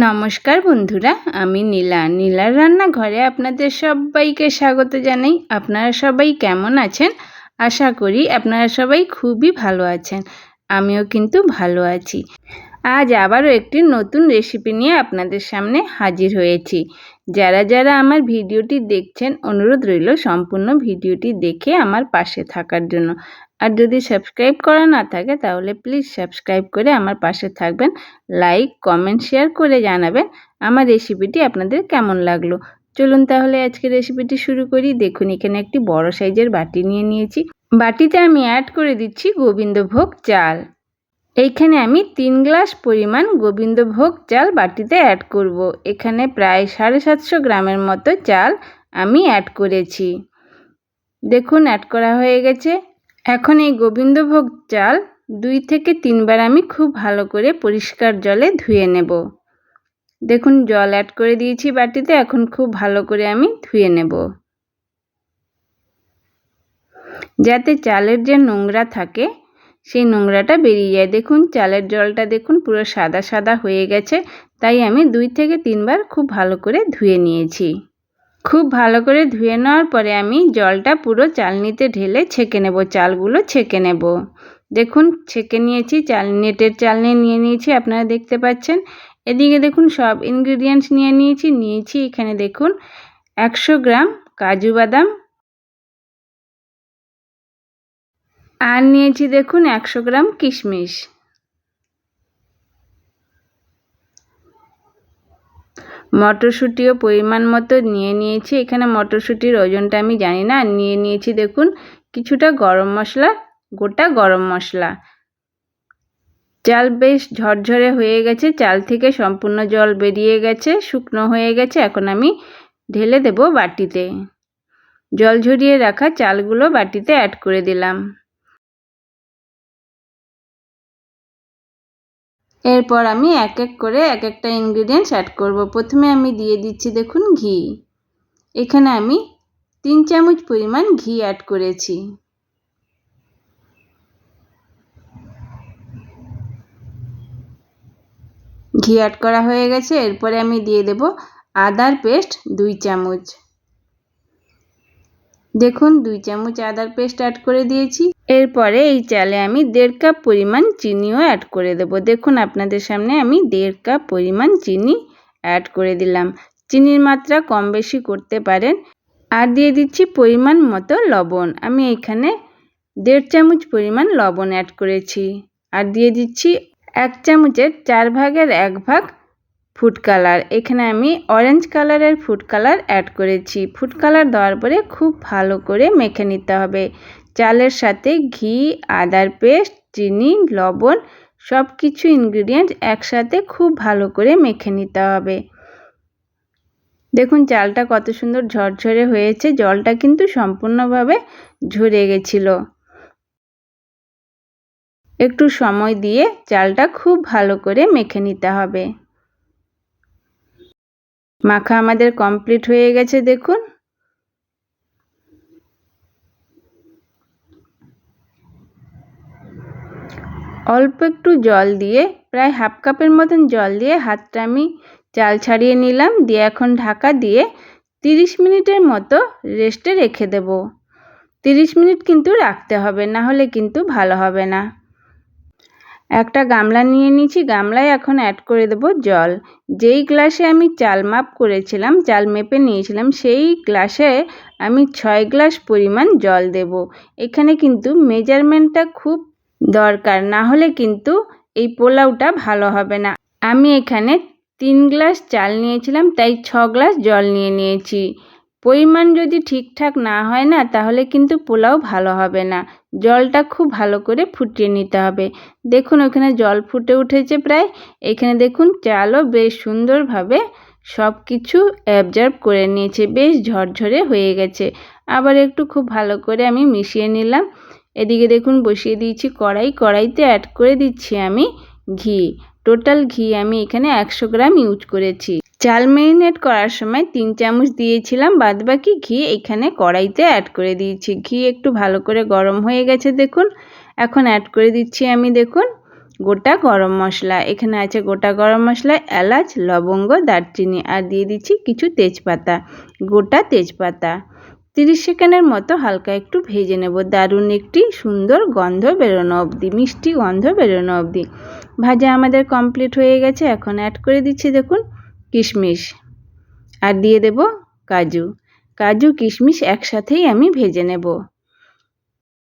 নমস্কার বন্ধুরা, আমি নীলা। নীলার রান্নাঘরে আপনাদের সবাইকে স্বাগত জানাই। আপনারা সবাই কেমন আছেন? আশা করি আপনারা সবাই খুবই ভালো আছেন। আমিও কিন্তু ভালো আছি। আজ আবারও একটি নতুন রেসিপি নিয়ে আপনাদের সামনে হাজির হয়েছি। যারা যারা আমার ভিডিওটি দেখছেন, অনুরোধ রইল সম্পূর্ণ ভিডিওটি দেখে আমার পাশে থাকার জন্য। আর যদি সাবস্ক্রাইব করা না থাকে, তাহলে প্লিজ সাবস্ক্রাইব করে আমার পাশে থাকবেন। লাইক কমেন্ট শেয়ার করে জানাবেন আমার রেসিপিটি আপনাদের কেমন লাগল। চলুন তাহলে আজকে রেসিপিটি শুরু করি। দেখুন, এখানে একটি বড় সাইজের বাটি নিয়ে নিয়েছি। বাটিতে আমি অ্যাড করে দিচ্ছি গোবিন্দভোগ চাল। এইখানে আমি তিন গ্লাস পরিমাণ গোবিন্দভোগ চাল বাটিতে অ্যাড করব। এখানে প্রায় সাড়ে সাতশো গ্রামের মতো চাল আমি অ্যাড করেছি। দেখুন অ্যাড করা হয়ে গেছে। এখন এই গোবিন্দভোগ চাল দুই থেকে তিনবার আমি খুব ভালো করে পরিষ্কার জলে ধুয়ে নেব। দেখুন, জল অ্যাড করে দিয়েছি বাটিতে, এখন খুব ভালো করে আমি ধুয়ে নেব। যাতে চালের যে নোংরা থাকে, সেই নোংরাটা বেরিয়ে যায়। দেখুন, চালের জলটা দেখুন পুরো সাদা সাদা হয়ে গেছে, তাই আমি দুই থেকে তিনবার খুব ভালো করে ধুয়ে নিয়েছি। খুব ভালো করে ধুয়ে নেওয়ার পরে আমি জলটা পুরো চালনিতে ঢেলে ছেঁকে নেব, চালগুলো ছেঁকে নেব। দেখুন, ছেঁকে নিয়েছি, চাল, নেটের চালনি নিয়ে নিয়েছি, আপনারা দেখতে পাচ্ছেন। এদিকে দেখুন, সব ইনগ্রিডিয়েন্টস নিয়ে নিয়েছি নিয়েছি এখানে দেখুন, একশো গ্রাম কাজু বাদাম। আর নিয়েছি দেখুন, একশো গ্রাম কিশমিশ। মটরশুঁটিও পরিমাণ মতো নিয়ে নিয়েছি। এখানে মটরশুঁটির ওজনটা আমি জানি না। নিয়ে নিয়েছি দেখুন, কিছুটা গরম মশলা, গোটা গরম মশলা। চাল বেশ ঝরঝরে হয়ে গেছে। চাল থেকে সম্পূর্ণ জল বেরিয়ে গেছে, শুকনো হয়ে গেছে। এখন আমি ঢেলে দেব বাটিতে। জল ঝরিয়ে রাখা চালগুলো বাটিতে অ্যাড করে দিলাম। এরপর আমি এক এক করে এক একটা ইনগ্রিডিয়েন্টস অ্যাড করব। প্রথমে আমি দিয়ে দিচ্ছি দেখুন ঘি। এখানে আমি তিন চামচ পরিমাণ ঘি অ্যাড করেছি। ঘি অ্যাড করা হয়ে গেছে। এরপরে আমি দিয়ে দেব আদার পেস্ট দুই চামচ। দেখুন, দুই চামচ আদার পেস্ট অ্যাড করে দিয়েছি। এরপরে এই চালে আমি দেড় কাপ পরিমাণ চিনিও অ্যাড করে দেব। দেখুন, আপনাদের সামনে আমি দেড় কাপ পরিমাণ চিনি অ্যাড করে দিলাম। চিনির মাত্রা কম বেশি করতে পারেন। আর দিয়ে দিচ্ছি পরিমাণ মতো লবণ। আমি এখানে দেড় চামচ পরিমাণ লবণ অ্যাড করেছি। আর দিয়ে দিচ্ছি এক চামচের চার ভাগের এক ভাগ ফুড কালার এখানে আমি অরেঞ্জ কালারের ফুড কালার অ্যাড করেছি। ফুড কালার দেওয়ার পরে খুব ভালো করে মেখে নিতে হবে। চালের সাথে ঘি, আদার পেস্ট, চিনি, লবণ সব কিছু ইনগ্রিডিয়েন্ট একসাথে খুব ভালো করে মেখে নিতে হবে। দেখুন চালটা কত সুন্দর ঝরঝরে হয়েছে, জলটা কিন্তু সম্পূর্ণভাবে ঝরে গেছিল। একটু সময় দিয়ে চালটা খুব ভালো করে মেখে নিতে হবে। মাখা আমাদের কমপ্লিট হয়ে গেছে, দেখুন। অল্প একটু জল দিয়ে, প্রায় হাফ কাপের মতন জল দিয়ে হাতটা আমি চাল ছাড়িয়ে নিলাম। দিয়ে এখন ঢাকা দিয়ে তিরিশ মিনিটের মতো রেস্টে রেখে দেব। তিরিশ মিনিট কিন্তু রাখতে হবে, না হলে কিন্তু ভালো হবে না। একটা গামলা নিয়ে নিয়েছি, গামলায় এখন অ্যাড করে দেব জল। যেই গ্লাসে আমি চাল মাপ করেছিলাম, চাল মেপে নিয়েছিলাম, সেই গ্লাসে আমি ছয় গ্লাস পরিমাণ জল দেব। এখানে কিন্তু মেজারমেন্টটা খুব দরকার। না হলে কিন্তু এই পোলাওটা ভালো হবে না। আমি এখানে তিন গ্লাস চাল নিয়েছিলাম, তাই ছ গ্লাস জল নিয়ে নিয়েছি। পরিমাণ যদি ঠিকঠাক না হয় না, তাহলে কিন্তু পোলাও ভালো হবে না। জলটা খুব ভালো করে ফুটিয়ে নিতে হবে। দেখুন, ওখানে জল ফুটে উঠেছে প্রায়। এখানে দেখুন, চালও বেশ সুন্দরভাবে সব কিছু অ্যাবজর্ব করে নিয়েছে। বেশ ঝরঝরে হয়ে গেছে। আবার একটু খুব ভালো করে আমি মিশিয়ে নিলাম। এদিকে দেখুন, বসিয়ে দিয়েছি কড়াই। কড়াইতে অ্যাড করে দিচ্ছি আমি ঘি। টোটাল ঘি আমি এখানে একশো গ্রাম ইউজ করেছি। চাল মেরিনেট করার সময় তিন চামচ দিয়েছিলাম, বাদবাকি ঘি এখানে কড়াইতে অ্যাড করে দিয়েছি। ঘি একটু ভালো করে গরম হয়ে গেছে দেখুন। এখন অ্যাড করে দিচ্ছি আমি দেখুন, গোটা গরম মশলা। এখানে আছে গোটা গরম মশলা, এলাচ, লবঙ্গ, দারচিনি, আর দিয়ে দিচ্ছি কিছু তেজপাতা। গোটা তেজপাতা। তিরিশ সেকেন্ডের মতো হালকা একটু ভেজে নেব। দারুণ একটি সুন্দর গন্ধ বেরোনো অবধি, মিষ্টি গন্ধ বেরোনো অবধি। ভাজা আমাদের কমপ্লিট হয়ে গেছে। এখন অ্যাড করে দিচ্ছি দেখুন, কিশমিশ। আর দিয়ে দেব কাজু। কাজু, কিশমিশ একসাথেই আমি ভেজে নেব।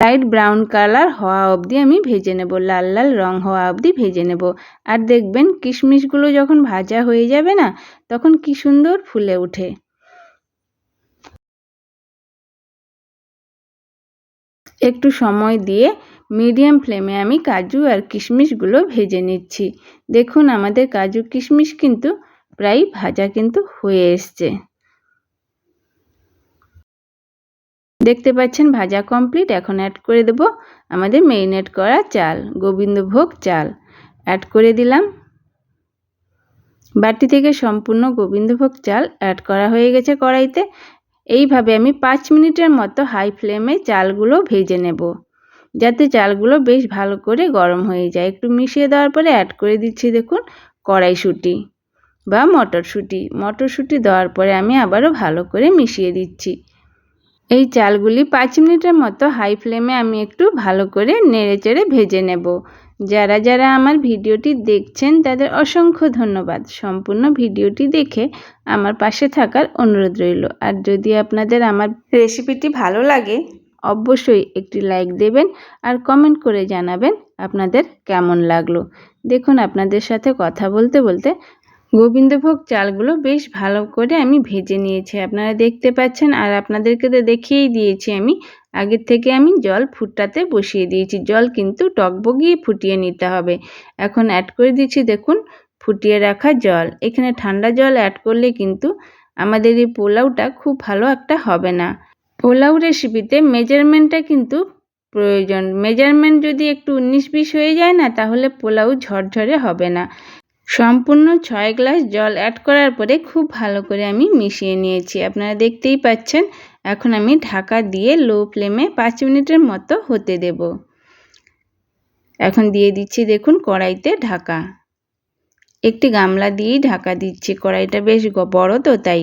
লাইট ব্রাউন কালার হওয়া অবধি আমি ভেজে নেব। লাল লাল রং হওয়া অবধি ভেজে নেব। আর দেখবেন, কিশমিশগুলো যখন ভাজা হয়ে যাবে না, তখন কি সুন্দর ফুলে ওঠে। একটু সময় দিয়ে মিডিয়াম ফ্লেমে আমি কাজু আর কিশমিশগুলো ভেজে নিচ্ছি। দেখুন, আমাদের কাজু কিশমিশ কিন্তু প্রায় ভাজা কিন্তু হয়ে এসছে। দেখতে পাচ্ছেন, ভাজা কমপ্লিট এখন অ্যাড করে দেব আমাদের মেরিনেট করা চাল, গোবিন্দভোগ চাল। অ্যাড করে দিলাম। বাটি থেকে সম্পূর্ণ গোবিন্দভোগ চাল অ্যাড করা হয়ে গেছে কড়াইতে। এইভাবে আমি পাঁচ মিনিটের মতো হাই ফ্লেমে চালগুলো ভেজে নেব। যাতে চালগুলো বেশ ভালো করে গরম হয়ে যায়। একটু মিশিয়ে দেওয়ার পরে অ্যাড করে দিচ্ছি দেখুন কড়াইশুঁটি বা মটরশুঁটি। মটরশুঁটি দেওয়ার পরে আমি আবারও ভালো করে মিশিয়ে দিচ্ছি। এই চালগুলি পাঁচ মিনিটের মতো হাই ফ্লেমে আমি একটু ভালো করে নেড়ে চেড়ে ভেজে নেব। যারা যারা আমার ভিডিওটি দেখছেন, তাদের অসংখ্য ধন্যবাদ। সম্পূর্ণ ভিডিওটি দেখে আমার পাশে থাকার অনুরোধ রইল। আর যদি আপনাদের আমার রেসিপিটি ভালো লাগে, অবশ্যই একটি লাইক দেবেন আর কমেন্ট করে জানাবেন আপনাদের কেমন লাগল। দেখুন, আপনাদের সাথে কথা বলতে বলতে গোবিন্দভোগ চালগুলো বেশ ভালো করে আমি ভেজে নিয়েছি। আপনারা দেখতে পাচ্ছেন আর আপনাদেরকে তো দেখিয়েই দিয়েছি আমি। আগের থেকে আমি জল ফুটাতে বসিয়ে দিয়েছি। জল কিন্তু টকবগিয়ে ফুটিয়ে নিতে হবে। এখন অ্যাড করে দিচ্ছি দেখুন, ফুটিয়ে রাখা জল। এখানে ঠান্ডা জল অ্যাড করলে কিন্তু আমাদের এই পোলাওটা খুব ভালো একটা হবে না। পোলাও রেসিপিতে মেজারমেন্টটা কিন্তু প্রয়োজন। মেজারমেন্ট যদি একটু উনিশ বিশ হয়ে যায় না, তাহলে পোলাও ঝরঝরে হবে না। সম্পূর্ণ ছয় গ্লাস জল অ্যাড করার পরে খুব ভালো করে আমি মিশিয়ে নিয়েছি। আপনারা দেখতেই পাচ্ছেন, এখন আমি ঢাকা দিয়ে লো ফ্লেমে পাঁচ মিনিটের মতো হতে দেব। এখন দিয়ে দিচ্ছি দেখুন কড়াইতে ঢাকা। একটি গামলা দিয়েই ঢাকা দিচ্ছি, কড়াইটা বেশ বড় তো তাই।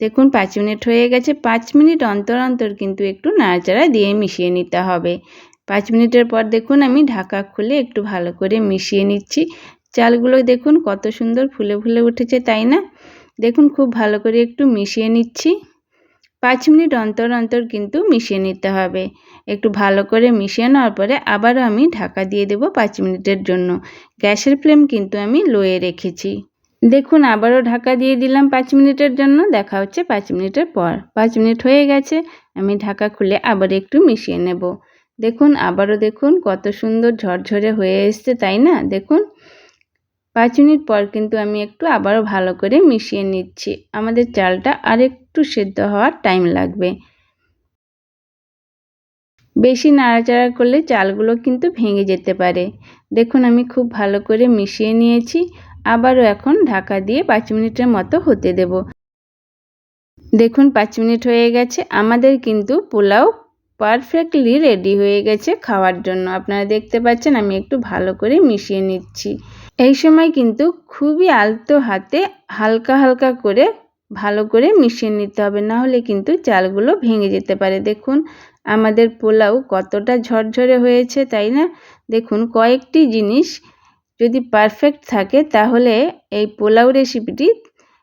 দেখুন পাঁচ মিনিট হয়ে গেছে, পাঁচ মিনিট অন্তর অন্তর কিন্তু একটু নাড়াচাড়া দিয়ে মিশিয়ে নিতে হবে। পাঁচ মিনিটের পর দেখুন আমি ঢাকা খুলে একটু ভালো করে মিশিয়ে নিচ্ছি। চালগুলো দেখুন কত সুন্দর ফুলে ফুলে উঠেছে, তাই না? দেখুন খুব ভালো করে একটু মিশিয়ে নিচ্ছি। পাঁচ মিনিট অন্তর অন্তর কিন্তু মিশিয়ে নিতে হবে। একটু ভালো করে মিশিয়ে নেওয়ার পরে আবারও আমি ঢাকা দিয়ে দেব পাঁচ মিনিটের জন্য। গ্যাসের ফ্লেম কিন্তু আমি লোয়ে রেখেছি। দেখুন আবারও ঢাকা দিয়ে দিলাম পাঁচ মিনিটের জন্য, দেখা হচ্ছে পাঁচ মিনিটের পর। পাঁচ মিনিট হয়ে গেছে, আমি ঢাকা খুলে আবার একটু মিশিয়ে নেব। দেখুন আবারও দেখুন কত সুন্দর ঝরঝরে হয়ে এসছে, তাই না? দেখুন। পাঁচ মিনিট পর কিন্তু আমি একটু আবারও ভালো করে মিশিয়ে নিচ্ছি। আমাদের চালটা আর একটু সেদ্ধ হওয়ার টাইম লাগবে। বেশি নাড়াচাড়া করলে চালগুলো কিন্তু ভেঙে যেতে পারে। দেখুন, আমি খুব ভালো করে মিশিয়ে নিয়েছি। আবারও এখন ঢাকা দিয়ে পাঁচ মিনিটের মতো হতে দেব। দেখুন, পাঁচ মিনিট হয়ে গেছে। আমাদের কিন্তু পোলাও পারফেক্টলি রেডি হয়ে গেছে খাওয়ার জন্য। আপনারা দেখতে পাচ্ছেন, আমি একটু ভালো করে মিশিয়ে নিচ্ছি। এই সময় কিন্তু খুবই আলতো হাতে হালকা হালকা করে ভালো করে মিশিয়ে নিতে হবে। না হলে কিন্তু চালগুলো ভেঙে যেতে পারে। দেখুন, আমাদের পোলাও কতটা ঝরঝরে হয়েছে, তাই না? দেখুন, কয়েকটি জিনিস যদি পারফেক্ট থাকে, তাহলে এই পোলাও রেসিপিটি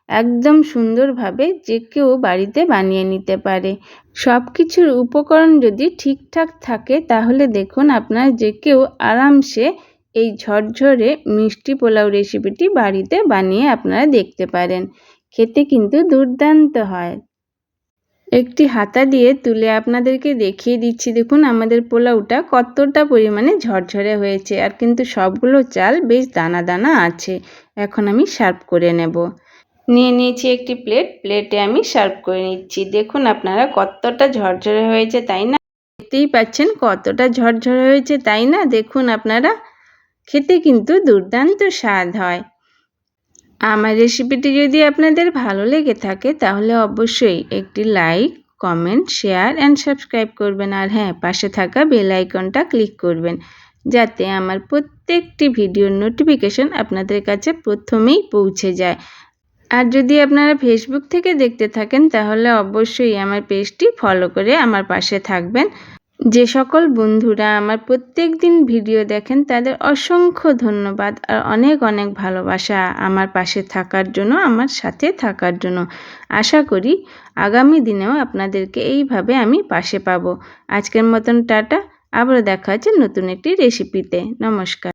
একদম সুন্দরভাবে যে কেউ বাড়িতে বানিয়ে নিতে পারে। সব কিছুর উপকরণ যদি ঠিকঠাক থাকে, তাহলে দেখুন, আপনার যে কেউ আরামসে এই ঝরঝরে মিষ্টি পোলাও রেসিপিটি বাড়িতে বানিয়ে আপনারা দেখতে পারেন। খেতে কিন্তু দুর্দান্ত হয়। একটি হাতা দিয়ে তুলে আপনাদেরকে দেখিয়ে দিচ্ছি। দেখুন, আমাদের পোলাওটা কতটা পরিমাণে ঝরঝরে হয়েছে। আর কিন্তু সবগুলো চাল বেশ দানা দানা আছে। এখন আমি সার্ভ করে নেব। নিয়ে নিয়েছি একটি প্লেট প্লেটে আমি সার্ভ করে নিচ্ছি। দেখুন, আপনারা কতটা ঝরঝরে হয়েছে, তাই না? দেখতেই পাচ্ছেন কতটা ঝরঝরে হয়েছে, তাই না? দেখুন, আপনারা খেতে কিন্তু দুর্দান্ত স্বাদ হয়। আমার রেসিপিটি যদি আপনাদের ভালো লেগে থাকে, তাহলে অবশ্যই একটি like comment share and subscribe করবেন। আর হ্যাঁ পাশে থাকা বেল আইকনটা ক্লিক করবেন, যাতে আমার প্রত্যেকটি ভিডিওর নোটিফিকেশন আপনাদের কাছে প্রথমেই পৌঁছে যায়। আর যদি আপনারা ফেসবুক থেকে দেখতে থাকেন, তাহলে অবশ্যই আমার পেজটি ফলো করে আমার পাশে থাকবেন। যে সকল বন্ধুরা আমার প্রত্যেক দিন ভিডিও দেখেন, তাদের অসংখ্য ধন্যবাদ আর অনেক অনেক ভালোবাসা আমার পাশে থাকার জন্য, আমার সাথে থাকার জন্য। আশা করি আগামী দিনেও আপনাদেরকে এইভাবে আমি পাশে পাবো। আজকের মতন টাটা, আবারও দেখা হচ্ছে নতুন একটি রেসিপিতে। নমস্কার।